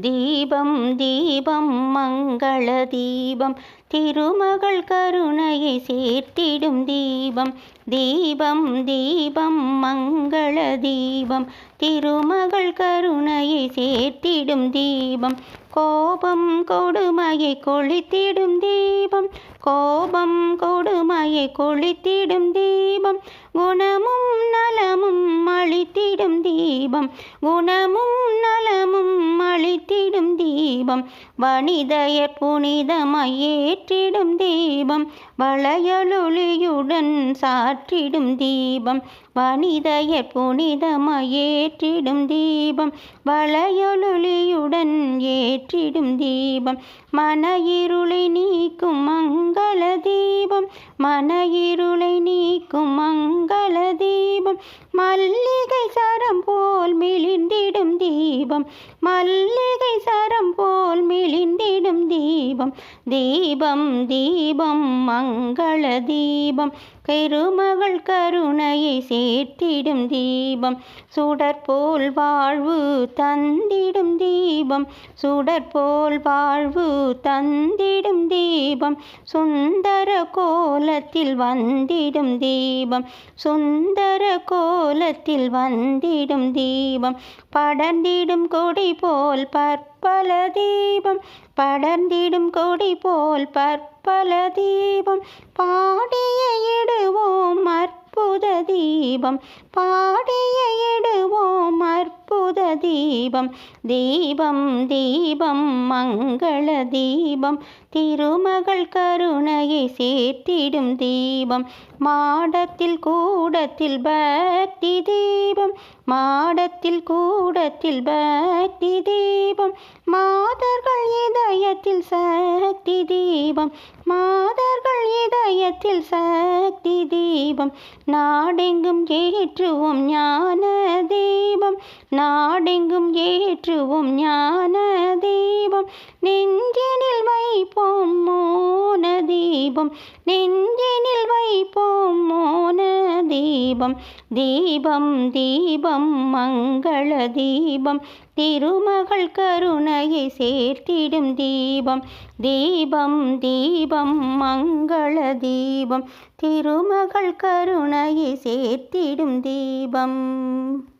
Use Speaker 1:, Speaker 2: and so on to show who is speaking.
Speaker 1: தீபம் தீபம் மங்கள தீபம். திருமகள் கருணையை சேர்த்திடும் தீபம். தீபம் தீபம் மங்கள தீபம். திருமகள் கருணையை சேர்த்திடும் தீபம். கோபம் கொடுமையை கொளித்திடும் தீபம். கோபம் கொடுமையை கொளித்திடும் தீபம். குணமும் நலமும் அளித்திடும் தீபம். குணமும் தீபம் வனிதையர் புனிதமயேற்றிடும் தீபம் வளையலொளியுடன் சாற்றிடும் தீபம் வனிதையர் புனிதமயேற்றிடும் தீபம் வளையலொளியுடன் ஏற்றிடும் தீபம் மன இருளை நீக்கும் மங்கள தீபம் மன இருளை நீக்கும் மங்கள தீபம் மல்லிகை சரம் போல் மிளிந்திடும் தீபம் மல்லிகை தீபம். தீபம் தீபம் மங்கள தீபம். கருமகள் கருணையை சேர்த்திடும் தீபம். சுடற்போல் வாழ்வு தந்திடும் தீபம். சுடற்போல் வாழ்வு தந்திடும் தீபம். சுந்தர கோலத்தில் வந்திடும் தீபம். சுந்தர கோலத்தில் வந்திடும் தீபம். படர்ந்திடும் கொடி போல் பற்பல தீபம். படர்ந்திடும் கொடி போல் பற்பல தீபம் பாடிய இடுவோம் அற்புத தீபம் பாடிய இடுவோம் தீபம் தீபம் தீபம் மங்கள தீபம் திருமகள் கருணையை சேர்த்திடும் தீபம். மாடத்தில் கூடத்தில் பக்தி தீபம். மாடத்தில் கூடத்தில் பக்தி தீபம். மாதர்கள் இதயத்தில் சக்தி தீபம். மாதர்கள் இதயத்தில் சக்தி தீபம் தீபம். நாடெங்கும் ஏற்றுவோம் ஞான தீபம். நாடெங்கும் ஏற்றுவோம் ஞான தீபம். நெஞ்சினில் வைப்போம் மோன தீபம். நெஞ்சினில் வைப்போம் மோன தீபம் தீபம் தீபம் மங்கள தீபம் திருமகள் கருணையை சேர்த்திடும் தீபம். தீபம் தீபம் மங்கள தீபம் திருமகள் கருணையை சேர்த்திடும் தீபம்.